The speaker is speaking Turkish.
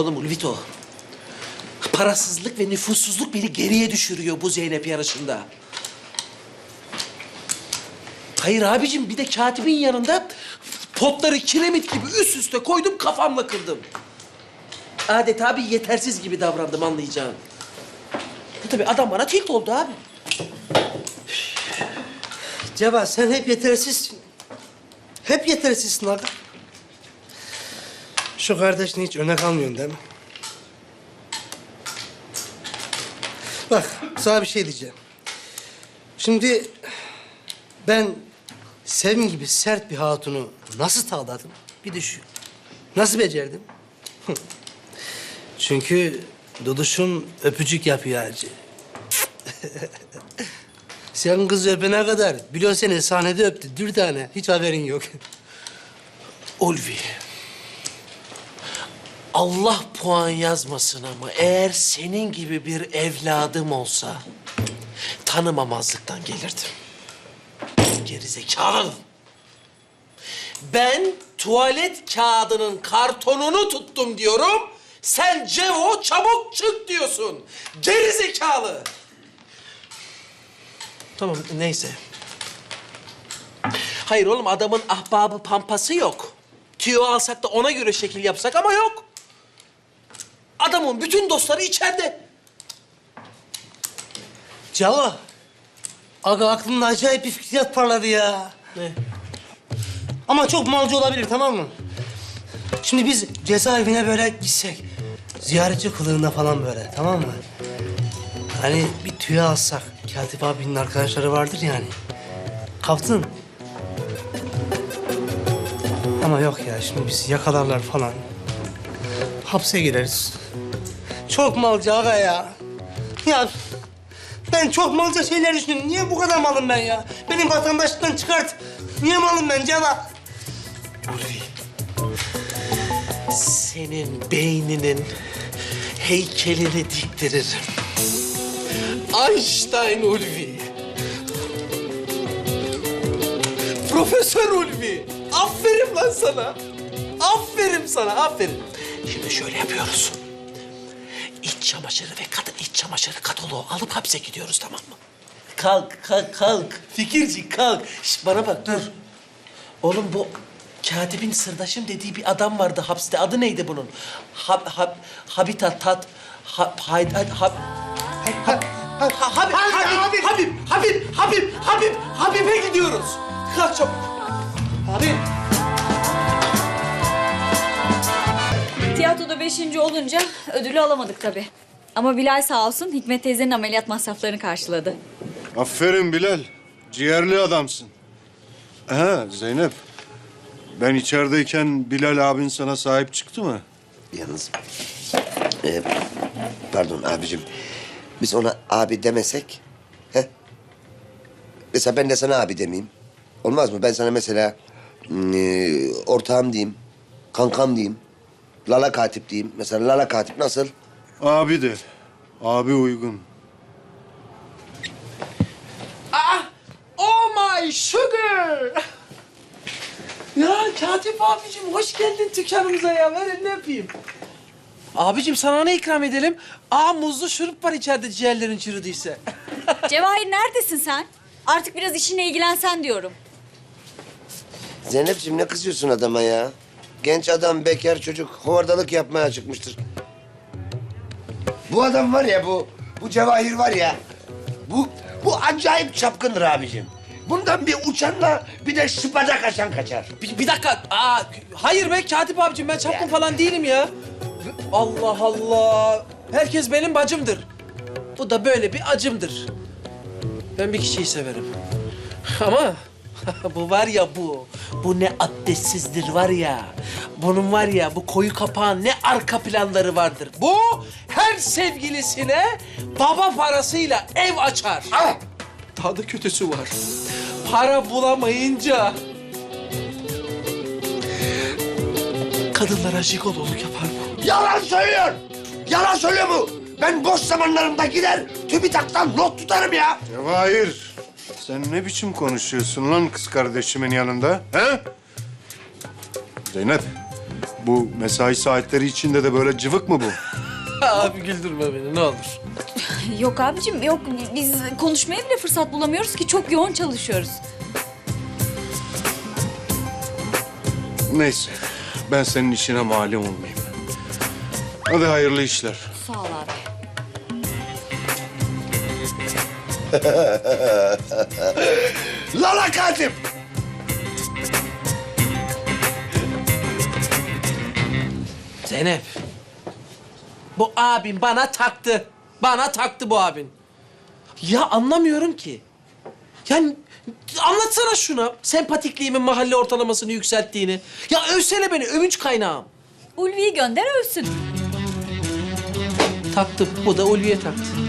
Oğlum Ulvito. Parasızlık ve nüfussuzluk beni geriye düşürüyor bu Zeynep yarışında. Hayır abicim bir de katibin yanında potları kiremit gibi üst üste koydum kafamla kırdım. Adeta bir yetersiz gibi davrandım anlayacağın. Bu tabii adam bana tilt oldu abi. Ceva sen hep yetersizsin. Hep yetersizsin aga. Şu kardeşini hiç örnek almıyorsun değil mi? Bak sana bir şey diyeceğim. Şimdi ben Sevim gibi sert bir hatunu nasıl tavladım? Bir düşün. Nasıl becerdim? Çünkü Duduş'um öpücük yapıyor hacı. Sen kızı öpene kadar biliyor seni sahnede öptü. Dür tane. Hiç haberin yok. Ulvi. Allah puan yazmasın ama eğer senin gibi bir evladım olsa tanımamazlıktan gelirdim. Gerizekalı. Ben tuvalet kağıdının kartonunu tuttum diyorum. Sen Cevo çabuk çık diyorsun. Gerizekalı. Tamam neyse. Hayır oğlum adamın ahbabı pampası yok. Tüyo alsak da ona göre şekil yapsak ama yok. Adamın bütün dostları içeride. Cava. Aga aklımda acayip bir fikriyat parladı ya. Ne? Ama çok malcı olabilir tamam mı? Şimdi biz cezaevine böyle gitsek. Ziyaretçi kılığında falan böyle tamam mı? Hani bir tüyo alsak. Katip abinin arkadaşları vardır yani. Kaptın. Ama yok ya şimdi bizi yakalarlar falan. Hapse gireriz. Çok malcı aga ya. Ya ben çok malca şeyler düşünüyorum. Niye bu kadar malım ben ya? Benim vatandaşlıktan çıkart. Niye malım ben Ceva? Ulvi. Senin beyninin heykelini diktiririm. Einstein Ulvi. Profesör Ulvi. Aferin lan sana. Aferin sana, aferin. Şimdi şöyle yapıyoruz. İç çamaşırı ve kadın iç çamaşırı kataloğu alıp hapse gidiyoruz tamam mı? Kalk, kalk, kalk. Fikirci kalk. Şş, bana bak dur. Oğlum bu katibin sırdaşım dediği bir adam vardı hapiste. Adı neydi bunun? Hab, hab, habitat, tat, hab, hayt, hab, hab, hab, hab, Habib, Habib, Habib, Habib, Habib, Habib, Habib'e gidiyoruz. Kalk çabuk. Abi. Tiyatroda beşinci olunca ödülü alamadık tabii. Ama Bilal sağ olsun Hikmet teyzenin ameliyat masraflarını karşıladı. Aferin Bilal. Ciğerli adamsın. Ha Zeynep. Ben içerideyken Bilal abin sana sahip çıktı mı? Yalnız... e, pardon abicim. Biz ona abi demesek... He? Mesela ben de sana abi demeyeyim. Olmaz mı? Ben sana mesela... e, ortağım diyeyim. Kankam diyeyim. Lala katip diyeyim. Mesela Lala katip nasıl? Abi de. Abi uygun. Ah, oh my sugar. Ya Katip abicim hoş geldin dükkanımıza ya. Ver elini öpeyim. Abicim sana ne ikram edelim? Aa muzlu şurup var içeride ciğerlerin çürüdüyse. Cevahir neredesin sen? Artık biraz işinle ilgilensen diyorum. Zeynepciğim ne kızıyorsun adama ya? Genç adam, bekar çocuk, hovardalık yapmaya çıkmıştır. Bu adam var ya bu, bu Cevahir var ya. Bu, bu acayip çapkındır abicim. Bundan bir uçanla bir de şıpada kaçan kaçar. Bir, bir dakika. Aa, hayır be Katip abicim ben çapkın falan değilim ya. Allah Allah. Herkes benim bacımdır. Bu da böyle bir acımdır. Ben bir kişiyi severim. Ama bu var ya bu. Bu ne abdestsizdir var ya. Bunun var ya bu koyu kapağın ne arka planları vardır. Bu her sevgilisine baba parasıyla ev açar. Ah! Daha da kötüsü var. Para bulamayınca kadınlara jigololuk yapar bu. Yalan söylüyor. Yalan söylüyor bu. Ben boş zamanlarımda gider TÜBİTAK'tan not tutarım ya. Cevahir. Sen ne biçim konuşuyorsun lan kız kardeşimin yanında? He? Zeynep. Bu mesai saatleri içinde de böyle cıvık mı bu? Abi güldürme beni ne olur. Yok abicim yok. Biz konuşmaya bile fırsat bulamıyoruz ki çok yoğun çalışıyoruz. Neyse, ben senin işine malum olmayayım. Hadi hayırlı işler. Sağ ol abi. Lala katip! Zeynep. Bu abin bana taktı. Bana taktı bu abin. Ya anlamıyorum ki. Yani anlatsana şuna. Sempatikliğimin mahalle ortalamasını yükselttiğini. Ya övsene beni, övünç kaynağım. Ulvi'yi gönder ölsün. Taktım, bu da Ulviye taktı.